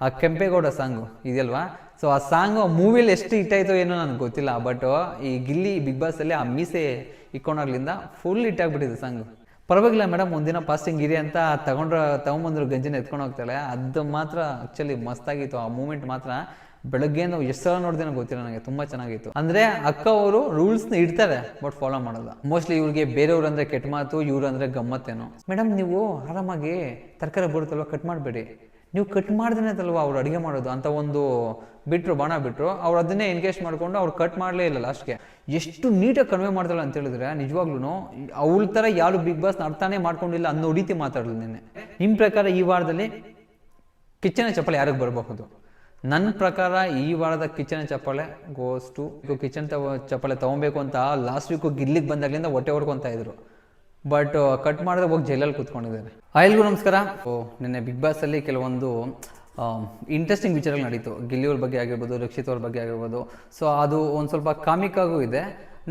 ಆ ಕೆಂಪೇಗೌಡ ಸಾಂಗು ಇದೆಯಲ್ವಾ? ಸೊ ಆ ಸಾಂಗು ಮೂವಿಲಿ ಎಷ್ಟು ಹಿಟ್ ಆಯ್ತೋ ಏನೋ ನನಗೆ ಗೊತ್ತಿಲ್ಲ ಬಟ್ ಈ ಗಿಲ್ಲಿ ಬಿಗ್ ಬಾಸ್ ಅಲ್ಲಿ ಆ ಮೀಸೆ ಇಕ್ಕೊಂಡಾಗ್ಲಿಂದ ಫುಲ್ ಹಿಟ್ ಆಗ್ಬಿಟ್ಟಿದೆ ಸಾಂಗು. ಪರವಾಗಿಲ್ಲ ಮೇಡಮ್ ಒಂದಿನ ಪಾಸ್ಟಿಂಗ್ ಇರಿ ಅಂತ ತಗೊಂಡ್ರ, ತಗೊಂಬಂದ್ರು ಗಂಜಿನ ಎತ್ಕೊಂಡು ಹೋಗ್ತಾಳೆ. ಅದು ಮಾತ್ರ ಆಕ್ಚುಲಿ ಮಸ್ತಾಗಿತ್ತು. ಆ ಮೂಮೆಂಟ್ ಮಾತ್ರ ಬೆಳಗ್ಗೆಯಿಂದ ಎಷ್ಟು ನೋಡಿದೆ ಗೊತ್ತಿಲ್ಲ ನನಗೆ ತುಂಬಾ ಚೆನ್ನಾಗಿತ್ತು. ಅಂದ್ರೆ ಅಕ್ಕ ಅವರು ರೂಲ್ಸ್ನ ಇಡ್ತಾರೆ ಬಟ್ ಫಾಲೋ ಮಾಡಲ್ಲ. ಮೋಸ್ಟ್ಲಿ ಇವ್ರಿಗೆ ಬೇರೆಯವ್ರು ಅಂದ್ರೆ ಕೆಟ್ಟ ಮಾತು, ಇವ್ರು ಅಂದ್ರೆ ಗಮ್ಮತ್ತೇನೋ. ಮೇಡಮ್ ನೀವು ಆರಾಮಾಗಿ ತರಕಾರಿ ಬರುತ್ತಲ್ವ? ಕಟ್ ಮಾಡಬೇಡಿ. ನೀವು ಕಟ್ ಮಾಡ್ದೇ ಅಲ್ವಾ ಅವ್ರು ಅಡುಗೆ ಮಾಡೋದು? ಅಂತ ಒಂದು ಬಿಟ್ಟರು ಬಾಣ ಬಿಟ್ಟರು ಅವ್ರು ಅದನ್ನೇ ಎನ್ಗೇಜ್ ಮಾಡಿಕೊಂಡು ಅವ್ರು ಕಟ್ ಮಾಡಲೇ ಇಲ್ಲ ಲಾಸ್ಟ್ಗೆ ಎಷ್ಟು ನೀಟಾಗಿ ಕನ್ವೆ ಮಾಡ್ತಾಳೆ ಅಂತ ಹೇಳಿದ್ರೆ ನಿಜವಾಗ್ಲೂ ಅವಳ ಥರ ಯಾರು ಬಿಗ್ ಬಾಸ್ನ ಅರ್ಥನೇ ಮಾಡ್ಕೊಂಡಿಲ್ಲ ಅನ್ನೋ ರೀತಿ ಮಾತಾಡಲು ನಿನ್ನೆ. ನಿಮ್ಮ ಪ್ರಕಾರ ಈ ವಾರದಲ್ಲಿ ಕಿಚ್ಚನ ಚಪ್ಪಲಿ ಯಾರಿಗೆ ಬರಬಹುದು? ನನ್ನ ಪ್ರಕಾರ ಈ ವಾರದ ಕಿಚನ್ ಚಪ್ಪಾಳೆ ಗೋಸ್ಟು ಕಿಚನ್ ತವ, ಚಪ್ಪಾಳೆ ತೊಗೊಬೇಕು ಅಂತ ಲಾಸ್ಟ್ ವೀಕು ಗಿಲ್ಲಿಗೆ ಬಂದಾಗಲಿಂದ ಹೊಟ್ಟೆ ಹೊಡ್ಕೊತಾ ಇದ್ರು. ಬಟ್ ಕಟ್ ಮಾಡಿದ್ರೆ ಹೋಗಿ ಜೈಲಲ್ಲಿ ಕೂತ್ಕೊಂಡಿದ್ದೇನೆ. ಆಯ್ಲ್ಗೂ ನಮಸ್ಕಾರ. ನಿನ್ನೆ ಬಿಗ್ ಬಾಸಲ್ಲಿ ಕೆಲವೊಂದು ಇಂಟ್ರೆಸ್ಟಿಂಗ್ ವಿಚಾರಗಳು ನಡೀತು. ಗಿಲ್ಲಿಯವ್ರ ಬಗ್ಗೆ ಆಗಿರ್ಬೋದು, ರಕ್ಷಿತ್ ಅವ್ರ ಬಗ್ಗೆ ಆಗಿರ್ಬೋದು. ಸೊ ಅದು ಒಂದು ಸ್ವಲ್ಪ ಕಾಮಿಕ್ ಆಗೂ ಇದೆ.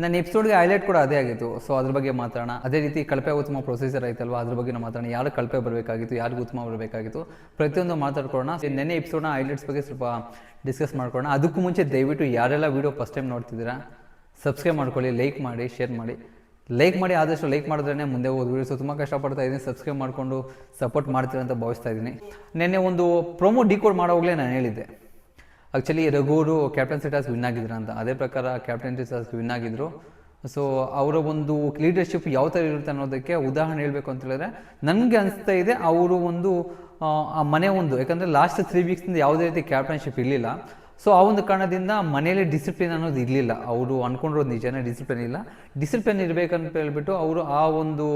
ನನ್ನ ಎಪಿಸೋಡ್ಗೆ ಹೈಲೈಟ್ ಕೂಡ ಅದೇ ಆಗಿತ್ತು. ಸೊ ಅದ್ರ ಬಗ್ಗೆ ಮಾತಾಡೋಣ. ಅದೇ ರೀತಿ ಕಳಪೆ ಉತ್ತಮ ಪ್ರೊಸೀಜರ್ ಐತಲ್ವಾ? ಅದ್ರ ಬಗ್ಗೆ ನಾವು ಮಾತಾಡೋಣ. ಯಾರು ಕಳಪೆ ಬರಬೇಕಾಗಿತ್ತು? ಯಾರಿಗೂ ಉತ್ತಮ ಬರಬೇಕಾಗಿತ್ತು? ಪ್ರತಿಯೊಂದು ಮಾತಾಡ್ಕೊಳ್ಳೋಣ. ನೆನ್ನೆ ಎಪಿಸೋಡ್ನ ಹೈಲೈಟ್ಸ್ ಬಗ್ಗೆ ಸ್ವಲ್ಪ ಡಿಸ್ಕಸ್ ಮಾಡ್ಕೊಳ್ಳೋಣ. ಅದಕ್ಕೂ ಮುಂಚೆ ದಯವಿಟ್ಟು ಯಾರೆಲ್ಲ ವೀಡಿಯೋ ಫಸ್ಟ್ ಟೈಮ್ ನೋಡ್ತಿದ್ದೀರಾ ಸಬ್ಸ್ಕ್ರೈಬ್ ಮಾಡ್ಕೊಳ್ಳಿ ಲೈಕ್ ಮಾಡಿ ಶೇರ್ ಮಾಡಿ. ಲೈಕ್ ಮಾಡಿ ಆದಷ್ಟು ಲೈಕ್ ಮಾಡಿದ್ರೆ ಮುಂದೆ ಹೋದ ವೀಡಿಯೋಸ್ ತುಂಬ ಕಷ್ಟಪಡ್ತಾ ಇದ್ದೀನಿ. ಸಬ್ಸ್ಕ್ರೈಬ್ ಮಾಡಿಕೊಂಡು ಸಪೋರ್ಟ್ ಮಾಡ್ತೀರ ಅಂತ ಭಾವಿಸ್ತಾ ಇದ್ದೀನಿ. ನಿನ್ನೆ ಒಂದು ಪ್ರೊಮೋ ಡಿಕೋಡ್ ಮಾಡೋವಾಗಲೇ ನಾನು ಹೇಳಿದ್ದೆ. ಆ್ಯಕ್ಚುಲಿ ರಘುವರು ಕ್ಯಾಪ್ಟನ್ಸಿ ಟಾಸ್ಕ್ ವಿನ್ ಆಗಿದ್ರು ಅಂತ. ಅದೇ ಪ್ರಕಾರ ಕ್ಯಾಪ್ಟನ್ಸಿ ಟಾಸ್ಕ್ ವಿನ್ ಆಗಿದ್ರು. ಸೊ ಅವರ ಒಂದು ಲೀಡರ್ಶಿಪ್ ಯಾವ ಥರ ಇರುತ್ತೆ ಅನ್ನೋದಕ್ಕೆ ಉದಾಹರಣೆ ಹೇಳಬೇಕು ಅಂತ ಹೇಳಿದ್ರೆ, ನನಗೆ ಅನಿಸ್ತಾ ಇದೆ, ಅವರು ಒಂದು, ಆ ಮನೆ ಒಂದು, ಯಾಕಂದರೆ ಲಾಸ್ಟ್ ತ್ರೀ ವೀಕ್ಸಿಂದ ಯಾವುದೇ ರೀತಿ ಕ್ಯಾಪ್ಟನ್ಶಿಪ್ ಇರಲಿಲ್ಲ. ಸೊ ಆ ಒಂದು ಕಾರಣದಿಂದ ಮನೆಯಲ್ಲಿ ಡಿಸಿಪ್ಲಿನ್ ಅನ್ನೋದು ಇರಲಿಲ್ಲ. ಅವರು ಅಂದ್ಕೊಂಡಿರೋದು ನಿಜನೇ ಡಿಸಿಪ್ಲಿನ್ ಇಲ್ಲ. ಡಿಸಿಪ್ಲಿನ್ ಇರಬೇಕಂತ ಹೇಳ್ಬಿಟ್ಟು ಅವರು ಆ ಒಂದು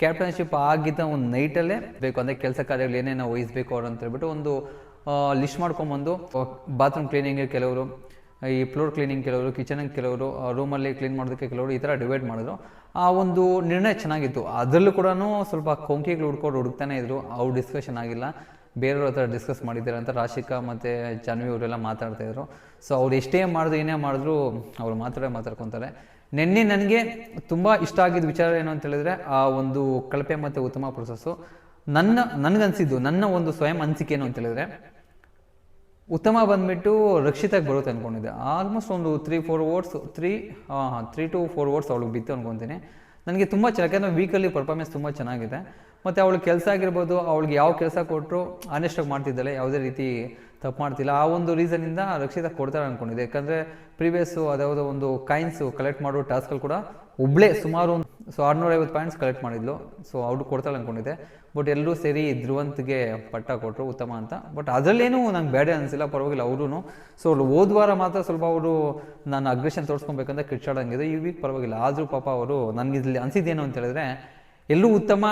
ಕ್ಯಾಪ್ಟನ್ಶಿಪ್ ಆಗಿದ್ದ ಒಂದು ನೈಟಲ್ಲೇ ಬೇಕು ಅಂದರೆ ಕೆಲಸ ಕಾರ್ಯಗಳು ಏನೇನೋ ವಹಿಸ್ಬೇಕು ಅವ್ರು ಅಂತ ಹೇಳ್ಬಿಟ್ಟು ಒಂದು ಲಿಸ್ಟ್ ಮಾಡ್ಕೊಂಬಂದು ಬಾತ್ರೂಮ್ ಕ್ಲೀನಿಂಗ್ ಕೆಲವರು, ಈ ಫ್ಲೋರ್ ಕ್ಲೀನಿಂಗ್ ಕೆಲವರು ಕಿಚನಿಗೆ ಕೆಲವರು ರೂಮಲ್ಲಿ ಕ್ಲೀನ್ ಮಾಡೋದಕ್ಕೆ ಕೆಲವರು ಈ ಥರ ಡಿವೈಡ್ ಮಾಡಿದ್ರು. ಆ ಒಂದು ನಿರ್ಣಯ ಚೆನ್ನಾಗಿತ್ತು. ಅದರಲ್ಲೂ ಕೂಡ ಸ್ವಲ್ಪ ಕೊಂಕಿಗಳು ಹುಡ್ಕೊಂಡು ಹುಡುಕ್ತಾನೆ ಇದ್ರು. ಅವ್ರು ಡಿಸ್ಕಷನ್ ಆಗಿಲ್ಲ. ಬೇರೆಯವ್ರ ಹತ್ರ ಡಿಸ್ಕಸ್ ಮಾಡಿದ್ದಾರೆ ಅಂತ ರಾಶಿಕಾ ಮತ್ತು ಜಾನ್ವಿ ಅವರೆಲ್ಲ ಮಾತಾಡ್ತಾ ಇದ್ರು. ಸೊ ಅವ್ರು ಎಷ್ಟೇ ಮಾಡಿದ್ರು, ಏನೇ ಮಾಡಿದ್ರು ಅವ್ರು ಮಾತಾಡೇ ಮಾತಾಡ್ಕೊತಾರೆ. ನಿನ್ನೆ ನನಗೆ ತುಂಬ ಇಷ್ಟ ಆಗಿದ್ದ ವಿಚಾರ ಏನು ಅಂತ ಹೇಳಿದ್ರೆ, ಆ ಒಂದು ಕಳಪೆ ಮತ್ತು ಉತ್ತಮ ಪ್ರೊಸೆಸ್ಸು ನನ್ನ, ನನಗನ್ಸಿದ್ದು, ನನ್ನ ಒಂದು ಸ್ವಯಂ ಅನಿಸಿಕೆ ಏನು ಅಂತ ಹೇಳಿದ್ರೆ, ಉತ್ತಮ ಬಂದ್ಬಿಟ್ಟು ರಕ್ಷಿತಾಗಿ ಬರುತ್ತೆ ಅಂದ್ಕೊಂಡಿದ್ದೆ ಆಲ್ಮೋಸ್ಟ್ ಒಂದು three four votes three three two four words ಅವಳಿಗೆ ಬಿತ್ತು ಅಂದ್ಕೊತೀನಿ ನನಗೆ ತುಂಬ ಚೆನ್ನಾಗಿ, ಯಾಕಂದರೆ ವೀಕಲ್ಲಿ ಪರ್ಫಾರ್ಮೆನ್ಸ್ ತುಂಬ ಚೆನ್ನಾಗಿದೆ. ಮತ್ತು ಅವಳ ಕೆಲಸ ಆಗಿರ್ಬೋದು, ಅವಳಿಗೆ ಯಾವ ಕೆಲಸ ಕೊಟ್ಟರು ಆನೆಸ್ಟಾಗಿ ಮಾಡ್ತಿದ್ದಾಳೆ, ಯಾವುದೇ ರೀತಿ ತಪ್ಪು ಮಾಡ್ತಿಲ್ಲ. ಆ ಒಂದು ರೀಸನಿಂದ ರಕ್ಷಿತ ಕೊಡ್ತಾರೆ ಅನ್ಕೊಂಡಿದ್ದೆ. ಯಾಕಂದರೆ ಪ್ರೀವಿಯಸ್ಸು ಅದ್ಯಾವುದೋ ಒಂದು ಕಾಯಿನ್ಸು ಕಲೆಕ್ಟ್ ಮಾಡೋ ಟಾಸ್ಕಲ್ಲಿ ಕೂಡ ಒಬ್ಬಳೇ ಸುಮಾರು ಒಂದು ಸೊ ಆರುನೂರೈವತ್ತು ಪಾಯಿಂಟ್ಸ್ ಕಲೆಕ್ಟ್ ಮಾಡಿದ್ಲು. ಸೊ ಅವ್ರು ಕೊಡ್ತಾಳೆ ಅನ್ಕೊಂಡಿದ್ದೆ. ಬಟ್ ಎಲ್ಲರೂ ಸೇರಿ ಧ್ರುವಂತ್ಗೆ ಪಟ್ಟ ಕೊಟ್ಟರು ಉತ್ತಮ ಅಂತ. ಬಟ್ ಅದರಲ್ಲೇನು ನಂಗೆ ಬೇಡ ಅನಿಸಿಲ್ಲ, ಪರವಾಗಿಲ್ಲ ಅವರು ಸೊ ಹೋದ ವಾರ ಮಾತ್ರ ಸ್ವಲ್ಪ ಅವರು ನಾನು ಅಗ್ರೆಷನ್ ತೋರಿಸ್ಕೊಬೇಕಂತ ಕಿಚ್ಚಾಡಂಗಿದೆ ಈ ವೀಕ್ ಪರವಾಗಿಲ್ಲ. ಆದರೂ ಪಾಪ ಅವರು ಇಲ್ಲಿ ಅನಿಸಿದ್ದೇನು ಅಂತ ಹೇಳಿದ್ರೆ ಎಲ್ಲರೂ ಉತ್ತಮ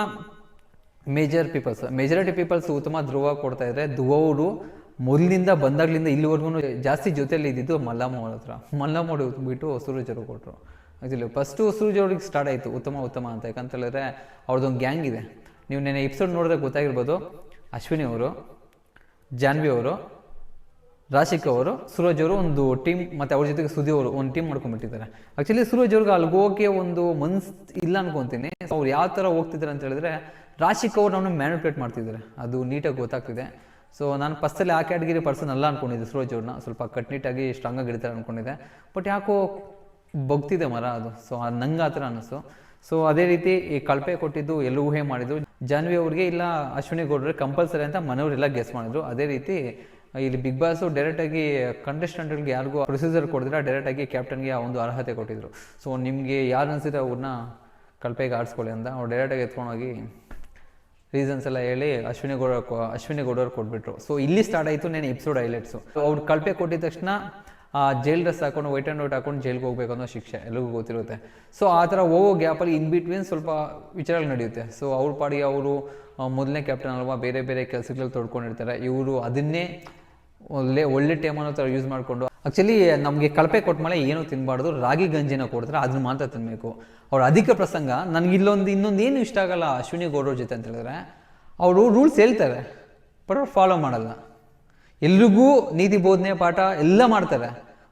ಮೇಜರ್ ಪೀಪಲ್ಸ್ ಮೆಜಾರಿಟಿ ಪೀಪಲ್ಸ್ ಉತ್ತಮ ಧ್ರುವ ಕೊಡ್ತಾ ಇದ್ರೆ ಧ್ರುವವರು ಮೊದಲಿಂದ ಬಂದಾಗ್ಲಿಂದ ಇಲ್ಲಿವರೆಗೂ ಜಾಸ್ತಿ ಜೊತೆಯಲ್ಲಿ ಇದ್ದಿದ್ದು ಮಲ್ಲಮ್ಮ ಅವ್ರ ಹತ್ರ. ಮಲ್ಲಮ್ಮ ಅವ್ರು ಬಿಟ್ಟು ಸೂರಜ್ ಅವರು ಕೊಟ್ಟರು ಆ್ಯಕ್ಚುಲಿ ಫಸ್ಟು ಸೂರಜ್ ಅವ್ರಿಗೆ ಸ್ಟಾರ್ಟ್ ಆಯಿತು. ಉತ್ತಮ ಉತ್ತಮ ಅಂತ. ಯಾಕಂತ ಹೇಳಿದ್ರೆ ಅವ್ರದ್ದೊಂದು ಗ್ಯಾಂಗ್ ಇದೆ. ನೀವು ನೆನೆ ಎಪಿಸೋಡ್ ನೋಡಿದ್ರೆ ಗೊತ್ತಾಗಿರ್ಬೋದು. ಅಶ್ವಿನಿ ಅವರು, ಜಾನ್ವಿ ಅವರು ರಾಶಿಕ್ ಅವರು, ಸೂರಜ್ ಅವರು ಒಂದು ಟೀಮ್ ಮತ್ತೆ ಅವ್ರ ಜೊತೆಗೆ ಸುದಿ ಅವರು ಒಂದು ಟೀಮ್ ಮಾಡ್ಕೊಂಡ್ಬಿಟ್ಟಿದ್ದಾರೆ. ಆ್ಯಕ್ಚುಲಿ ಸೂರಜ್ ಅವ್ರಿಗೆ ಅಲ್ಲಿ ಒಂದು ಮನ್ಸ್ ಇಲ್ಲ ಅನ್ಕೊಂತೀನಿ. ಅವ್ರು ಯಾವ ಥರ ಹೋಗ್ತಿದ್ದಾರೆ ಅಂತ ಹೇಳಿದ್ರೆ, ರಾಶಿಕ್ ಅವ್ರು ನಾವು ಮ್ಯಾನಿಪುಲೇಟ್ ಮಾಡ್ತಿದ್ದಾರೆ. ಅದು ನೀಟಾಗಿ ಗೊತ್ತಾಗ್ತಿದೆ. ಸೊ ನಾನು ಫಸ್ಟಲ್ಲಿ ಆ ಕ್ಯಾಟಗಿರಿ ಪರ್ಸನ್ ಅಲ್ಲ ಅನ್ಕೊಂಡಿದ್ದೆ ಸೂರಜ್ ಅವ್ರನ್ನ. ಸ್ವಲ್ಪ ಕಟ್ನಿಟ್ಟಾಗಿ ಸ್ಟ್ರಾಂಗಾಗಿ ಇಡ್ತಾರೆ ಅನ್ಕೊಂಡಿದ್ದೆ. ಬಟ್ ಯಾಕೋ ಬಗ್ತಿದೆ ಮರ ಅದು. ಸೊ ನಂಗೆ ಆ ಥರ ಅನ್ನಿಸ್ತು ಸೊ ಅದೇ ರೀತಿ ಈ ಕಳಪೆ ಕೊಟ್ಟಿದ್ದು, ಎಲ್ಲ ಊಹೆ ಮಾಡಿದ್ರು. ಜಾನ್ವಿ ಅವ್ರಿಗೆ ಇಲ್ಲ, ಅಶ್ವಿನಿ ಗೌಡ್ರೆ ಕಂಪಲ್ಸರಿ ಅಂತ ಮನೆಯವರೆಲ್ಲ ಗೆಸ್ ಮಾಡಿದ್ರು. ಅದೇ ರೀತಿ ಇಲ್ಲಿ ಬಿಗ್ ಬಾಸ್ ಡೈರೆಕ್ಟಾಗಿ ಕಂಟೆಸ್ಟೆಂಟ್ಗಳಿಗೆ ಯಾರಿಗೂ ಪ್ರೊಸೀಜರ್ ಕೊಡಿದ್ರೆ ಡೈರೆಕ್ಟಾಗಿ ಕ್ಯಾಪ್ಟನ್ಗೆ ಆ ಒಂದು ಅರ್ಹತೆ ಕೊಟ್ಟಿದ್ರು. ಸೊ ನಿಮಗೆ ಯಾರು ಅನಿಸಿದ್ರೆ ಅವ್ರನ್ನ ಕಲ್ಪೆಗೆ ಆಡಿಸ್ಕೊಳ್ಳಿ ಅಂತ ಅವ್ರು ಡೈರೆಕ್ಟಾಗಿ ಎತ್ಕೊಂಡೋಗಿ ರೀಸನ್ಸ್ ಎಲ್ಲ ಹೇಳಿ ಅಶ್ವಿನಿ ಗೌಡ ಅಶ್ವಿನಿ ಗೌಡವ್ರು ಕೊಟ್ಬಿಟ್ರು. ಸೊ ಇಲ್ಲಿ ಸ್ಟಾರ್ಟ್ ಆಯಿತು ನೇನು ಎಪಿಸೋಡ್ ಹೈಲೈಟ್ಸು ಅವ್ರು ಕಲ್ಪೆ ಕೊಟ್ಟಿದ ತಕ್ಷಣ, ಆ ಜೈಲ್ ಡ್ರೆಸ್ ಹಾಕೊಂಡು ವೈಟ್ ಆ್ಯಂಡ್ ವೈಟ್ ಹಾಕೊಂಡು ಜೈಲ್ಗೆ ಹೋಗ್ಬೇಕು ಅನ್ನೋ ಶಿಕ್ಷೆ ಎಲ್ಲರಿಗೂ ಗೊತ್ತಿರುತ್ತೆ. ಸೊ ಆ ಥರ ಹೋಗೋ ಗ್ಯಾಪಲ್ಲಿ ಇನ್ ಬಿಟ್ವೀನ್ ಸ್ವಲ್ಪ ವಿಚಾರಗಳು ನಡೆಯುತ್ತೆ. ಸೊ ಅವ್ರ ಪಾಡಿಗೆ ಅವರು ಮೊದಲನೇ ಕ್ಯಾಪ್ಟನ್ ಅಲ್ವಾ, ಬೇರೆ ಬೇರೆ ಕೆಲಸಗಳಲ್ಲಿ ತೊಡ್ಕೊಂಡಿರ್ತಾರೆ. ಇವರು ಅದನ್ನೇ ಒಳ್ಳೆ ಒಳ್ಳೆ ಅನ್ನೋ ಥರ ಯೂಸ್ ಮಾಡಿಕೊಂಡು. ಆ್ಯಕ್ಚುಲಿ ನಮಗೆ ಕಳಪೆ ಕೊಟ್ಟ ಏನೂ ತಿನ್ನಬಾರ್ದು ರಾಗಿ ಗಂಜಿನ ಕೊಡ್ತಾರೆ, ಅದನ್ನ ಮಾತ್ರ ತಿನ್ನಬೇಕು ಅವ್ರ ಅಧಿಕ ಪ್ರಸಂಗ, ನನಗೆ ಇಲ್ಲೊಂದು ಇನ್ನೊಂದು ಏನು ಇಷ್ಟ ಆಗಲ್ಲ ಅಶ್ವಿನಿ ಗೌಡ್ರ ಜೊತೆ ಅಂತ ಹೇಳಿದ್ರೆ, ಅವರು ರೂಲ್ಸ್ ಹೇಳ್ತಾರೆ ಬಟ್ ಅವ್ರು ಫಾಲೋ ಮಾಡಲ್ಲ. ಎಲ್ರಿಗೂ ನೀತಿ ಬೋಧನೆ ಪಾಠ ಎಲ್ಲ ಮಾಡ್ತಾರೆ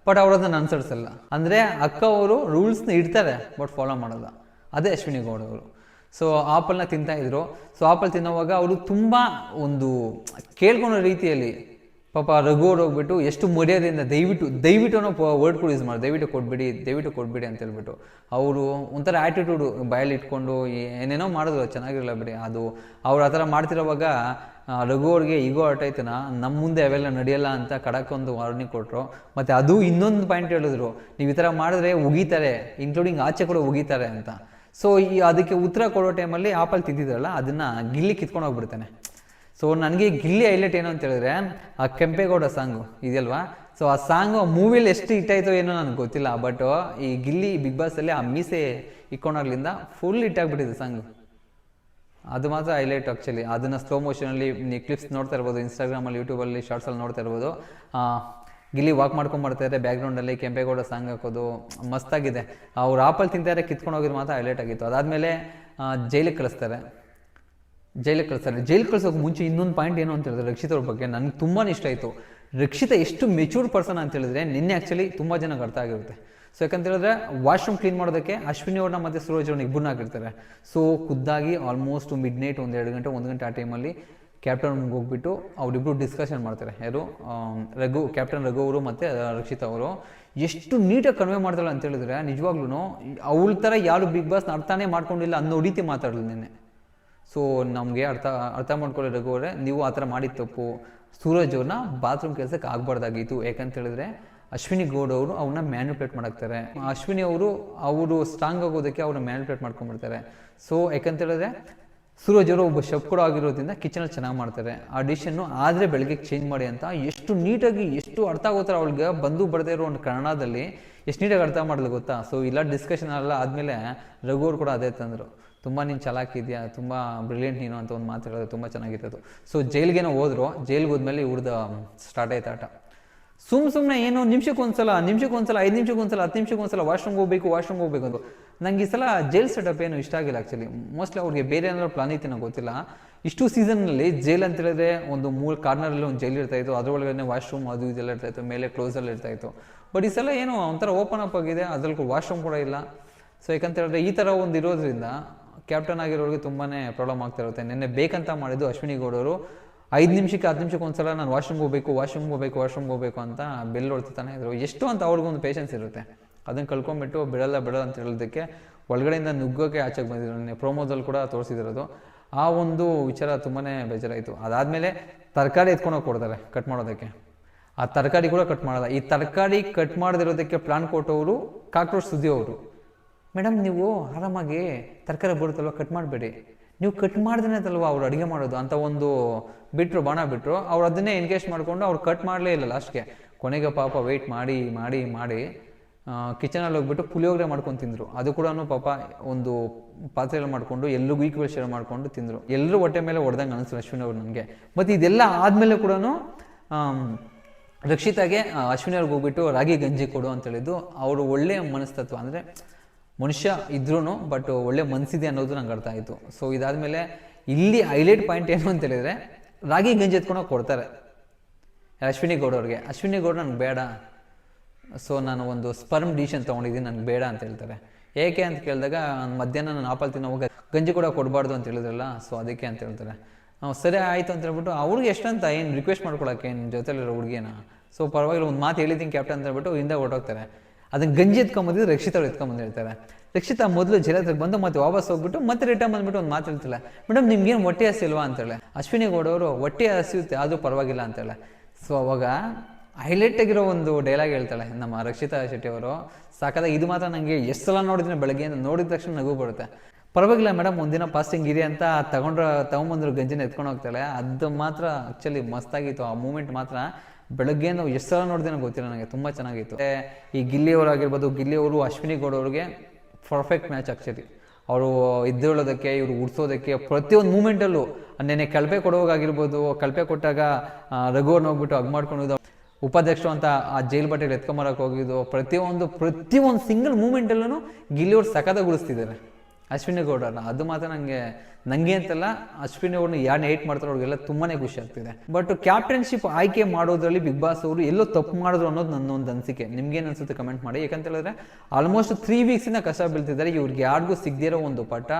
ಬಟ್ ಅವ್ರು ಅದನ್ನು ಅನುಸರಿಸಲ್ಲ. ಅಂದರೆ ಅಕ್ಕ ಅವರು ರೂಲ್ಸ್ನ ಇಡ್ತಾರೆ ಬಟ್ ಫಾಲೋ ಮಾಡಲ್ಲ. ಅದೇ ಅಶ್ವಿನಿ ಗೌಡ ಅವರು. ಸೊ ಆಪಲ್ನ ತಿಂತಾ ಇದ್ರು. ಸೊ ಆಪಲ್ ತಿನ್ನೋವಾಗ ಅವರು ತುಂಬ ಒಂದು ಕೇಳ್ಕೊಳೋ ರೀತಿಯಲ್ಲಿ ಪಾಪ ರಘು ಅವ್ರು ಹೋಗ್ಬಿಟ್ಟು ಎಷ್ಟು ಮರ್ಯಾದೆಯಿಂದ ದಯವಿಟ್ಟು ದಯವಿಟ್ಟು ಅನ್ನೋ ವರ್ಡ್ ಕೂಡ ಯೂಸ್ ಮಾಡಿ ದಯವಿಟ್ಟು ಕೊಟ್ಬಿಡಿ ದಯವಿಟ್ಟು ಕೊಟ್ಬಿಡಿ ಅಂತ ಹೇಳ್ಬಿಟ್ಟು. ಅವರು ಒಂಥರ ಆ್ಯಟಿಟ್ಯೂಡು ಬಾಯಲ್ಲಿ ಇಟ್ಕೊಂಡು ಏನೇನೋ ಮಾಡಿದ್ರು, ಚೆನ್ನಾಗಿರಲ್ಲ ಬಿಡಿ. ಅದು ಅವ್ರು ಆ ಥರ ಮಾಡ್ತಿರೋವಾಗ ರಘು ಅವ್ರಿಗೆ ಈಗೋ ಆಯ್ತನ ನಮ್ಮ ಮುಂದೆ ಅವೆಲ್ಲ ನಡೆಯಲ್ಲ ಅಂತ ಕಡಕ್ಕೊಂದು ವಾರ್ನಿಂಗ್ ಕೊಟ್ಟರು ಮತ್ತು ಅದು ಇನ್ನೊಂದು ಪಾಯಿಂಟ್ ಹೇಳಿದ್ರು. ನೀವು ಈ ಥರ ಮಾಡಿದ್ರೆ ಉಗಿತಾರೆ ಇನ್ಕ್ಲೂಡಿಂಗ್ ಆಚೆ ಕೂಡ ಉಗಿತಾರೆ ಅಂತ. ಸೊ ಈ ಅದಕ್ಕೆ ಉತ್ತರ ಕೊಡೋ ಟೈಮಲ್ಲಿ ಆಪಲ್ ತಿಂದಿದ್ರಲ್ಲ, ಅದನ್ನು ಗಿಲ್ಲಿ ಕಿತ್ಕೊಂಡು ಹೋಗ್ಬಿಡ್ತಾನೆ. ಸೊ ನನಗೆ ಗಿಲ್ಲಿ ಹೈಲೈಟ್ ಏನು ಅಂತ ಹೇಳಿದ್ರೆ, ಆ ಕೆಂಪೇಗೌಡ ಸಾಂಗು ಇದೆಯಲ್ವಾ? ಸೊ ಆ ಸಾಂಗು ಮೂವಿಲಿ ಎಷ್ಟು ಹಿಟ್ ಆಯಿತು ಏನೋ ನನಗೆ ಗೊತ್ತಿಲ್ಲ ಬಟ್ ಈ ಗಿಲ್ಲಿ ಬಿಗ್ ಬಾಸಲ್ಲಿ ಆ ಮೀಸೆ ಇಕ್ಕೊಂಡಾಗ್ಲಿಂದ ಫುಲ್ ಹಿಟ್ ಆಗಿಬಿಟ್ಟಿದೆ ಸಾಂಗು. ಅದು ಮಾತ್ರ ಹೈಲೈಟ್ ಆ್ಯಕ್ಚುಲಿ ಅದನ್ನು ಸ್ಲೋ ಮೋಷನಲ್ಲಿ ನೀವು ಕ್ಲಿಪ್ಸ್ ನೋಡ್ತಾ ಇರ್ಬೋದು ಇನ್ಸ್ಟಾಗ್ರಾಮಲ್ಲಿ ಯೂಟ್ಯೂಬಲ್ಲಿ ಶಾರ್ಟ್ಸಲ್ಲಿ ನೋಡ್ತಾ ಇರ್ಬೋದು. ಗಿಲ್ಲಿ ವಾಕ್ ಮಾಡ್ಕೊಂಡು ಬರ್ತಾರೆ ಬ್ಯಾಕ್ಗ್ರೌಂಡಲ್ಲಿ ಕೆಂಪೇಗೌಡ ಸಾಂಗ್ ಹಾಕೋದು ಮಸ್ತಾಗಿದೆ. ಅವ್ರು ಆಪಲ್ ತಿಂತಾರೆ ಕಿತ್ಕೊಂಡು ಹೋಗಿದ್ದು ಮಾತ್ರ ಹೈಲೈಟ್ ಆಗಿತ್ತು. ಅದಾದಮೇಲೆ ಜೈಲಿಗೆ ಕಳಿಸ್ತಾರೆ. ಜೈಲಿಗೆ ಕಳಿಸ್ತಾರೆ. ಜೈಲಿಗೆ ಕಳ್ಸೋಕೆ ಮುಂಚೆ ಇನ್ನೊಂದು ಪಾಯಿಂಟ್ ಏನು ಅಂತ ಹೇಳಿದ್ರೆ ರಕ್ಷಿತ್ ಅವ್ರ ಬಗ್ಗೆ ನನಗೆ ತುಂಬಾ ಇಷ್ಟ ಆಯಿತು. ರಕ್ಷಿತ ಎಷ್ಟು ಮೆಚೂರ್ಡ್ ಪರ್ಸನ್ ಅಂತ ಹೇಳಿದ್ರೆ ನಿನ್ನೆ ಆ್ಯಕ್ಚುಲಿ ತುಂಬ ಜನಕ್ಕೆ ಅರ್ಥ ಆಗಿರುತ್ತೆ. ಸೊ ಯಾಕಂತ ಹೇಳಿದ್ರೆ ವಾಶ್ರೂಮ್ ಕ್ಲೀನ್ ಮಾಡೋದಕ್ಕೆ ಅಶ್ವಿನಿ ಅವ್ರನ್ನ ಮತ್ತು ಸೂರಜ್ ಅವ್ರನ್ನ ಇಬ್ಬರನ್ನ ಹಾಕಿರ್ತಾರೆ. ಸೊ ಖುದ್ದಾಗಿ ಆಲ್ಮೋಸ್ಟ್ ಮಿಡ್ ನೈಟ್ ಒಂದು ಎರಡು ಗಂಟೆ, ಒಂದು ಗಂಟೆ ಆ ಟೈಮಲ್ಲಿ ಕ್ಯಾಪ್ಟನ್ ಹೋಗ್ಬಿಟ್ಟು ಅವರಿಬ್ಬರು ಡಿಸ್ಕಷನ್ ಮಾಡ್ತಾರೆ. ಯಾರು? ರಘು ಕ್ಯಾಪ್ಟನ್ ರಘು ಅವರು ಮತ್ತು ರಕ್ಷಿತ್ ಅವರು. ಎಷ್ಟು ನೀಟಾಗಿ ಕನ್ವೆ ಮಾಡ್ತಾಳೆ ಅಂತ ಹೇಳಿದ್ರೆ ನಿಜವಾಗ್ಲೂ ಅವಳ ಥರ ಯಾರು ಬಿಗ್ ಬಾಸ್ನ ಅರ್ಥನೇ ಮಾಡ್ಕೊಂಡಿಲ್ಲ ಅನ್ನೋ ರೀತಿ ಮಾತಾಡಲಿ ನಿನ್ನೆ. ಸೊ ನಮಗೆ ಅರ್ಥ ಅರ್ಥ ಮಾಡ್ಕೊಳ್ಳೋ ರಘು ಅವರೇ ನೀವು ಆ ಥರ ಮಾಡಿದ ತಪ್ಪು. ಸೂರಜ್ ಅವ್ರನ್ನ ಬಾತ್ರೂಮ್ ಕೆಲಸಕ್ಕೆ ಆಗಬಾರ್ದಾಗಿತ್ತು. ಯಾಕಂತ ಹೇಳಿದ್ರೆ ಅಶ್ವಿನಿ ಗೌಡ್ ಅವರು ಅವ್ರನ್ನ ಮ್ಯಾನ್ಯುಪ್ಲೇಟ್ ಮಾಡಾಕ್ತಾರೆ. ಅಶ್ವಿನಿ ಅವರು ಅವರು ಸ್ಟ್ರಾಂಗ್ ಆಗೋದಕ್ಕೆ ಅವ್ರನ್ನ ಮ್ಯಾನ್ಯುಪ್ಲೇಟ್ ಮಾಡ್ಕೊಂಡ್ಬಿಡ್ತಾರೆ. ಸೊ ಯಾಕಂತ ಹೇಳಿದ್ರೆ ಸೂರಜ್ ಅವರು ಒಬ್ಬ ಶೆಫ್ ಕೂಡ ಆಗಿರೋದ್ರಿಂದ ಕಿಚನಲ್ಲಿ ಚೆನ್ನಾಗಿ ಮಾಡ್ತಾರೆ. ಆ ಡಿಶನ್ನು ಆದರೆ ಬೆಳಗ್ಗೆ ಚೇಂಜ್ ಮಾಡಿ ಅಂತ ಎಷ್ಟು ನೀಟಾಗಿ ಎಷ್ಟು ಅರ್ಥ ಆಗೋತಾರೆ ಅವಳಿಗೆ ಬಂದು ಬರದೇ ಇರೋ ಒಂದು ಕನ್ನಡದಲ್ಲಿ ಎಷ್ಟು ನೀಟಾಗಿ ಅರ್ಥ ಮಾಡಲು ಗೊತ್ತಾ? ಸೊ ಇಲ್ಲ ಡಿಸ್ಕಷನ್ ಎಲ್ಲ ಆದಮೇಲೆ ರಘು ಅವರು ಕೂಡ ಅದೇ ತಂದರು. ತುಂಬ ನೀನು ಚಲಾಕಿದ್ಯಾ ತುಂಬ ಬ್ರಿಲಿಯಂಟ್ ನೀನು ಅಂತ ಒಂದು ಮಾತು ಹೇಳೋದು ತುಂಬ ಚೆನ್ನಾಗಿತ್ತು ಸೊ ಜೈಲ್ಗೇನೋ ಹೋದ್ರು, ಜೈಲ್ಗೆ ಹೋದ್ಮೇಲೆ ಇವ್ರದ್ದು ಸ್ಟಾರ್ಟ್ ಆಯ್ತು ಆಟ. ಸುಮ್ ಸುಮ್ಮನೆ ಏನೋ ನಿಮಿಷಕ್ಕೆ ಒಂದ್ಸಲ ನಿಮಿಷಕ್ಕೆ ಒಂದ್ಸಲ, ಐದು ನಿಮಿಷಕ್ಕೆ ಒಂದ್ಸಲ, ಹತ್ತು ನಿಮಿಷಕ್ಕೆ ಒಂದ್ಸಲ ವಾಶ್ರೂಮ್ಗೆ ಹೋಗ್ಬೇಕು ವಾಶ್ರೂಮ್ಗೆ ಹೋಗ್ಬೇಕು ಅಂತ. ನಂಗೆ ಈ ಸಲ ಜೈಲ್ ಸೆಟಪ್ ಏನು ಇಷ್ಟ ಆಗಿಲ್ಲ ಆ್ಯಕ್ಚುಲಿ ಮೋಸ್ಟ್ಲಿ ಅವ್ರಿಗೆ ಬೇರೆ ಏನಾದ್ರು ಪ್ಲಾನ್ ಐತೆ ನಂಗೆ ಗೊತ್ತಿಲ್ಲ. ಇಷ್ಟು ಸೀಸನ್ನಲ್ಲಿ ಜೈಲ್ ಅಂತ ಹೇಳಿದ್ರೆ ಒಂದು ಮೂರು ಕಾರ್ನರಲ್ಲಿ ಒಂದು ಜೈಲ್ ಇರ್ತಾ ಇತ್ತು. ಅದರೊಳಗಡೆ ವಾಶ್ರೂಮ್ ಅದು ಇದೆಲ್ಲ ಇರ್ತಾ ಇತ್ತು. ಮೇಲೆ ಕ್ಲೋಸಲ್ಲಿ ಇರ್ತಾ ಇತ್ತು. ಬಟ್ ಈ ಸಲ ಏನೋ ಒಂಥರ ಓಪನ್ ಅಪ್ ಆಗಿದೆ. ಅದ್ರಲ್ಲಿ ವಾಶ್ರೂಮ್ ಕೂಡ ಇಲ್ಲ. ಸೊ ಯಾಕಂತ ಹೇಳಿದ್ರೆ ಈ ಥರ ಒಂದು ಇರೋದ್ರಿಂದ ಕ್ಯಾಪ್ಟನ್ ಆಗಿರೋರಿಗೆ ತುಂಬಾ ಪ್ರಾಬ್ಲಮ್ ಆಗ್ತಾ ಇರುತ್ತೆ. ನಿನ್ನೆ ಬೇಕಂತ ಮಾಡಿದ್ದು ಅಶ್ವಿನಿ ಗೌಡರು. ಐದು ನಿಮಿಷಕ್ಕೆ ಹತ್ತು ನಿಮಿಷಕ್ಕೆ ಒಂದ್ಸಲ ನಾನು ವಾಶ್ರೂಮ್ಗೆ ಹೋಗ್ಬೇಕು ವಾಶ್ರೂಮ್ಗೆ ಹೋಗ್ಬೇಕು ವಾಶ್ರೂಮ್ಗೆ ಹೋಗ್ಬೇಕು ಅಂತ ಬೆಲ್ ಹೊಡ್ತಾನೆ ಇದ್ರು. ಎಷ್ಟು ಅಂತ ಅವ್ರಿಗೊಂದು ಪೇಷನ್ಸ್ ಇರುತ್ತೆ. ಅದನ್ನು ಕಳ್ಕೊಂಡ್ಬಿಟ್ಟು ಬಿಡಲ್ಲ ಬಿಡಲ್ಲ ಅಂತ ಹೇಳೋದಕ್ಕೆ ಒಳಗಡೆಯಿಂದ ನುಗ್ಗೋಕೆ ಆಚೆಗೆ ಬಂದಿದ್ರು. ನಿನ್ನೆ ಪ್ರೋಮೋದಲ್ಲಿ ಕೂಡ ತೋರಿಸಿದಿರೋದು. ಆ ಒಂದು ವಿಚಾರ ತುಂಬಾ ಬೇಜಾರಾಯಿತು. ಅದಾದಮೇಲೆ ತರಕಾರಿ ಎತ್ಕೊಂಡೋಗಿ ಕೊಡ್ತಾರೆ ಕಟ್ ಮಾಡೋದಕ್ಕೆ. ಆ ತರಕಾರಿ ಕೂಡ ಕಟ್ ಮಾಡಲ್ಲ. ಈ ತರಕಾರಿ ಕಟ್ ಮಾಡದಿರೋದಕ್ಕೆ ಪ್ಲಾನ್ ಕೊಟ್ಟವರು ಕಾಕ್ರೋಚ್ ಸುದ್ದಿ ಅವರು. ಮೇಡಮ್, ನೀವು ಆರಾಮಾಗಿ ತರಕಾರಿ ಬರುತ್ತಲ್ವ ಕಟ್ ಮಾಡಬೇಡಿ. ನೀವು ಕಟ್ ಮಾಡ್ದೇನಲ್ವ ಅವ್ರು ಅಡುಗೆ ಮಾಡೋದು? ಅಂತ ಒಂದು ಬಿಟ್ಟರು ಬಾಣ ಬಿಟ್ಟರು ಅವ್ರು ಅದನ್ನೇ ಎನ್ಗೇಜ್ ಮಾಡಿಕೊಂಡು ಅವ್ರು ಕಟ್ ಮಾಡಲೇ ಇಲ್ಲ ಲಾಸ್ಟ್ಗೆ ಕೊನೆಗೆ ಪಾಪ ವೆಯ್ಟ್ ಮಾಡಿ ಮಾಡಿ ಮಾಡಿ ಕಿಚನಲ್ಲಿ ಹೋಗ್ಬಿಟ್ಟು ಪುಳಿಯೋಗರೆ ಮಾಡ್ಕೊಂಡು ತಿಂದರು. ಅದು ಕೂಡ ಪಾಪ ಒಂದು ಪಾತ್ರೆಯಲ್ಲಿ ಮಾಡಿಕೊಂಡು ಎಲ್ಲರಿಗೂ ಈಕ್ವಲ್ ಶೇರ್ ಮಾಡಿಕೊಂಡು ತಿಂದರು. ಎಲ್ಲರೂ ಹೊಟ್ಟೆ ಮೇಲೆ ಹೊಡೆದಂಗೆ ಅನಿಸ್ತು ಅಶ್ವಿನಿ ಅವರು ನನಗೆ. ಮತ್ತು ಇದೆಲ್ಲ ಆದಮೇಲೆ ಕೂಡ ರಕ್ಷಿತಾಗೆ ಅಶ್ವಿನಿ ಅವ್ರಿಗೆ ಹೋಗ್ಬಿಟ್ಟು ರಾಗಿ ಗಂಜಿ ಕೊಡು ಅಂತ ಹೇಳಿದ್ದು, ಅವರು ಒಳ್ಳೆಯ ಮನಸ್ತತ್ವ ಅಂದರೆ ಮನುಷ್ಯ ಇದ್ರೂ ಬಟ್ ಒಳ್ಳೆ ಮನಸ್ಸಿದೆ ಅನ್ನೋದು ನಂಗೆ ಅರ್ಥ ಆಯಿತು. ಸೊ ಇದಾದಮೇಲೆ ಇಲ್ಲಿ ಹೈಲೈಟ್ ಪಾಯಿಂಟ್ ಏನು ಅಂತ ಹೇಳಿದ್ರೆ, ರಾಗಿ ಗಂಜಿ ಎತ್ಕೊಂಡೋಗಿ ಕೊಡ್ತಾರೆ. ಅಶ್ವಿನಿ ಗೌಡ ಅವ್ರಿಗೆ. ಅಶ್ವಿನಿ ಗೌಡ ನನಗೆ ಬೇಡ. ಸೊ ನಾನು ಒಂದು ಸ್ಪರ್ಮ್ ಡಿಶನ್ ತೊಗೊಂಡಿದ್ದೀನಿ ನನಗೆ ಬೇಡ ಅಂತ ಹೇಳ್ತಾರೆ. ಏಕೆ ಅಂತ ಕೇಳಿದಾಗ ಮಧ್ಯಾಹ್ನ ನಾನು ಆಪಲ್ ತಿನ್ನೋವಾಗ ಗಂಜಿ ಕೂಡ ಕೊಡಬಾರ್ದು ಅಂತ ಹೇಳಿದ್ರಲ್ಲ ಸೊ ಅದಕ್ಕೆ ಅಂತ ಹೇಳ್ತಾರೆ. ನಾವು ಸರಿ ಆಯಿತು ಅಂತ ಹೇಳ್ಬಿಟ್ಟು ಅವ್ರಿಗೆ ಎಷ್ಟಂತ ಏನು ರಿಕ್ವೆಸ್ಟ್ ಮಾಡ್ಕೊಳಕ್ಕೆ, ಏನು ಜೊತೆಲಿರೋ ಹುಡುಗಿನ? ಸೊ ಪರವಾಗಿಲ್ಲ, ಒಂದು ಮಾತು ಹೇಳಿದ್ದೀನಿ ಕ್ಯಾಪ್ಟನ್ ಅಂತ ಹೇಳ್ಬಿಟ್ಟು, ಹಿಂದೆ ಹೊರಟೋಗ್ತಾರೆ. ಅದನ್ನ ಗಂಜಿ ಎತ್ಕೊಂಬಂದಿದ್ದು ರಕ್ಷಿತ ಅವ್ರು ಎತ್ಕೊಂಬಂದು ಹೇಳ್ತಾರೆ. ರಕ್ಷಿತಾ ಮೊದಲು ಜಲತ್ರಕ್ಕೆ ಬಂದು ಮತ್ತೆ ವಾಪಸ್ ಹೋಗ್ಬಿಟ್ಟು ಮತ್ತೆ ರಿಟರ್ನ್ ಬಂದ್ಬಿಟ್ಟು ಒಂದು ಮಾತು ಹೇಳ್ತಿಲ್ಲ ಮೇಡಮ್ ನಿಮ್ಗೇನು ಹೊಟ್ಟೆ ಹಸಿಲ್ವಾ ಅಂತೇಳಿ ಅಶ್ವಿನಿ ಗೌಡ ಅವರು ಹೊಟ್ಟೆ ಹಸಿಯುತ್ತೆ ಆದರೂ ಪರವಾಗಿಲ್ಲ ಅಂತೇಳಿ ಸೊ ಅವಾಗ ಹೈಲೈಟ್ ಆಗಿರೋ ಒಂದು ಡೈಲಾಗ್ ಹೇಳ್ತಾಳೆ ನಮ್ಮ ರಕ್ಷಿತಾ ಶೆಟ್ಟಿ ಅವರು. ಸಾಕಾದ ಇದು ಮಾತ್ರ ನನಗೆ ಎಷ್ಟು ಸಲ ನೋಡಿದ್ರೆ ಬೆಳಗ್ಗೆ ನೋಡಿದ ತಕ್ಷಣ ನಗು ಬರುತ್ತೆ ಪರವಾಗಿಲ್ಲ ಮೇಡಮ್ ಒಂದಿನ ಪಾಸ್ಟಿಂಗ್ ಇದೆ ಅಂತ ತಗೊಂಡ್ರ ತಗೊಂಬಂದ್ರು ಗಂಜಿನ ಎತ್ಕೊಂಡು ಹೋಗ್ತಾಳೆ. ಅದು ಮಾತ್ರ ಆ್ಯಕ್ಚುಲಿ ಮಸ್ತಾಗಿತ್ತು. ಆ ಮೂಮೆಂಟ್ ಮಾತ್ರ ಬೆಳಗ್ಗೆ ನಾವು ಎಷ್ಟು ಸಲ ನೋಡಿದೆ ಗೊತ್ತಿಲ್ಲ ನನಗೆ ತುಂಬ ಚೆನ್ನಾಗಿತ್ತು. ಈ ಗಿಲ್ಲಿ ಆಗಿರ್ಬೋದು ಗಿಲ್ಲಿ ಅವರು ಅಶ್ವಿನಿ ಗೌಡ ಅವ್ರಿಗೆ ಪರ್ಫೆಕ್ಟ್ ಮ್ಯಾಚ್ ಆ್ಯಕ್ಚುಲಿ ಅವರು ಎದ್ದೇಳೋದಕ್ಕೆ, ಇವರು ಉಡ್ಸೋದಕ್ಕೆ, ಪ್ರತಿಯೊಂದು ಮೂಮೆಂಟಲ್ಲೂ ನೆನೆ ಕಳಪೆ ಕೊಡೋವಾಗಿರ್ಬೋದು ಕಲ್ಪೆ ಕೊಟ್ಟಾಗ ರಘುವನ್ನು ಹೋಗ್ಬಿಟ್ಟು ಹಗ್ ಮಾಡ್ಕೊಂಡು ಉಪಾಧ್ಯಕ್ಷರು ಅಂತ ಆ ಜೈಲ್ ಬಟ್ಟೆಗೆ ಎತ್ಕೊಂಬರಕ್ಕೆ ಹೋಗಿದ್ದು, ಪ್ರತಿಯೊಂದು ಪ್ರತಿಯೊಂದು ಸಿಂಗಲ್ ಮೂಮೆಂಟಲ್ಲೂ ಗಿಲ್ಲಿಯವ್ರು ಸಖತ್ತಾಗಿ ಉಳಿಸ್ತಿದ್ದಾರೆ ಅಶ್ವಿನಿ ಗೌಡನ ಅದು ಮಾತ್ರ ನನಗೆ ನನಗೆ ಅಂತಲ್ಲ ಅಶ್ವಿನಿ ಅವ್ರನ್ನ ಯಾರು ಏಟ್ ಮಾಡ್ತಾರೋ ಅವ್ರಿಗೆಲ್ಲ ತುಂಬಾನೇ ಖುಷಿ ಆಗ್ತಿದೆ. ಬಟ್ ಕ್ಯಾಪ್ಟನ್ಶಿಪ್ ಆಯ್ಕೆ ಮಾಡೋದ್ರಲ್ಲಿ ಬಿಗ್ ಬಾಸ್ ಅವರು ಎಲ್ಲೋ ತಪ್ಪು ಮಾಡಿದ್ರು ಅನ್ನೋದು ನನ್ನ ಒಂದು ಅನಿಸಿಕೆ. ನಿಮ್ಗೇನು ಅನ್ಸುತ್ತೆ ಕಮೆಂಟ್ ಮಾಡಿ. ಯಾಕಂತ ಹೇಳಿದ್ರೆ ಆಲ್ಮೋಸ್ಟ್ ತ್ರೀ ವೀಕ್ಸಿಂದ ಕಷ್ಟ ಬೀಳ್ತಿದ್ದಾರೆ. ಇವ್ರಿಗೆ ಯಾರಿಗೂ ಸಿಗದಿರೋ ಒಂದು ಪಟ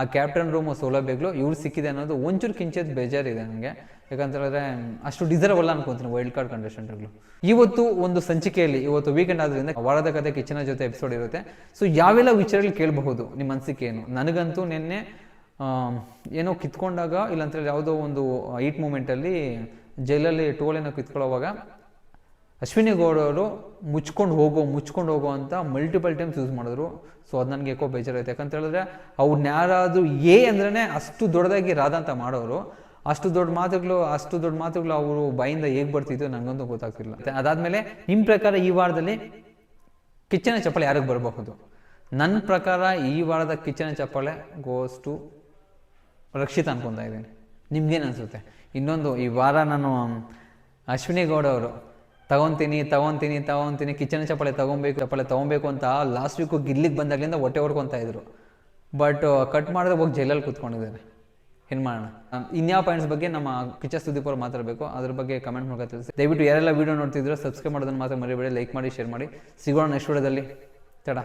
ಆ ಕ್ಯಾಪ್ಟನ್ ರೂಮು ಸೌಲಭ್ಯಗಳು ಇವ್ರು ಸಿಕ್ಕಿದೆ ಅನ್ನೋದು ಒಂಚೂರು ಕಿಂಚಿತ್ ಬೇಜಾರಿದೆ ನನಗೆ. ಯಾಕಂತ ಹೇಳಿದ್ರೆ ಅಷ್ಟು ಡಿಸರ್ವ್ ಅಲ್ಲ ಅನ್ಕೊಂತೀನಿ ವೈಲ್ಡ್ ಕಾರ್ಡ್ ಕಂಟೆಸ್ಟೆಂಟ್ಗಳು ಇವತ್ತು ಒಂದು ಸಂಚಿಕೆಯಲ್ಲಿ, ಇವತ್ತು ವೀಕೆಂಡ್ ಆದ್ರಿಂದ ವಾರದ ಕಥೆ ಕಿಚನ ಜೊತೆ ಎಪಿಸೋಡ್ ಇರುತ್ತೆ. ಸೊ ಯಾವೆಲ್ಲ ವಿಚಾರಗಳು ಕೇಳಬಹುದು? ನಿಮ್ಮ ಅನಿಸಿಕೆ ಏನು ನನಗಂತೂ ನಿನ್ನೆ ಏನೋ ಕಿತ್ಕೊಂಡಾಗ, ಇಲ್ಲಾಂತೇಳಿ ಯಾವುದೋ ಒಂದು ಈಟ್ ಮೂಮೆಂಟಲ್ಲಿ ಜೈಲಲ್ಲಿ ಟೋಲೇನೋ ಕಿತ್ಕೊಳ್ಳೋವಾಗ ಅಶ್ವಿನಿ ಗೌಡ ಅವರು ಮುಚ್ಕೊಂಡು ಹೋಗೋ ಮುಚ್ಕೊಂಡು ಹೋಗೋ ಅಂತ ಮಲ್ಟಿಪಲ್ ಟೈಮ್ಸ್ ಯೂಸ್ ಮಾಡಿದ್ರು. ಸೊ ಅದು ನನಗೆ ಯಾಕೋ ಬೇಜಾರಾಯ್ತು. ಯಾಕಂತ ಹೇಳಿದ್ರೆ ಅವ್ರನ್ನ ಯಾರಾದರೂ ಏ ಅಂದ್ರೇ ಅಷ್ಟು ದೊಡ್ಡದಾಗಿ ರಾಧ ಅಂತ ಮಾಡೋರು. ಅಷ್ಟು ದೊಡ್ಡ ಮಾತುಗಳು, ಅಷ್ಟು ದೊಡ್ಡ ಮಾತುಗಳು ಅವರು ಬಾಯಿಂದ ಹೇಗೆ ಬರ್ತಿದ್ದು ನನಗಂತೂ ಗೊತ್ತಾಗ್ತಿಲ್ಲ ಅದಾದಮೇಲೆ ನಿಮ್ಮ ಪ್ರಕಾರ ಈ ವಾರದಲ್ಲಿ ಕಿಚ್ಚನ ಚಪ್ಪಳೆ ಯಾರಿಗೆ ಬರಬಹುದು? ನನ್ನ ಪ್ರಕಾರ ಈ ವಾರದ ಕಿಚ್ಚನ ಚಪ್ಪಲೆ ಗೋಸ್ ಟು ರಕ್ಷಿತ್ ಅನ್ಕೊತಾ ಇದ್ದೀನಿ. ನಿಮ್ಗೇನು ಅನಿಸುತ್ತೆ? ಇನ್ನೊಂದು, ಈ ವಾರ ನಾನು ಅಶ್ವಿನಿ ಗೌಡ ಅವರು ತಗೊಂತೀನಿ ತಗೊಂತೀನಿ ತಗೊಂತೀನಿ ಕಿಚನ್ ಚಪ್ಪಳೆ ತಗೊಬೇಕು ಚಪ್ಪಳೆ ತಗೊಬೇಕು ಅಂತ ಲಾಸ್ಟ್ ವೀಕು ಗಿಲ್ಲಿಗೆ ಬಂದಾಗಲಿಂದ ಹೊಟ್ಟೆ ಹೊಡ್ಕೊತಾ ಇದ್ರು. ಬಟ್ ಕಟ್ ಮಾಡಿದ್ರೆ ಹೋಗಿ ಜೈಲಲ್ಲಿ ಕೂತ್ಕೊಂಡಿದ್ದಾರೆ ಏನು ಮಾಡೋಣ? ಇನ್ಯಾವ ಪಾಯಿಂಟ್ಸ್ ಬಗ್ಗೆ ನಮ್ಮ ಕಿಚನ್ ಸುದೀಪ್ ಮಾತಾಡಬೇಕು, ಅದ್ರ ಬಗ್ಗೆ ಕಮೆಂಟ್ ಮೂಲಕ ತಿಳಿಸಿ. ದಯವಿಟ್ಟು ಯಾರೆಲ್ಲ ವೀಡಿಯೋ ನೋಡ್ತಿದ್ರು ಸಬ್ಸ್ಕ್ರೈಬ್ ಮಾಡೋದನ್ನು ಮಾತ್ರ ಮರಿಬೇಡಿ ಲೈಕ್ ಮಾಡಿ ಶೇರ್ ಮಾಡಿ. ಸಿಗೋಣ ನೆಕ್ಸ್ಟ್ ವಿಡಿಯೋದಲ್ಲಿ ತಡ.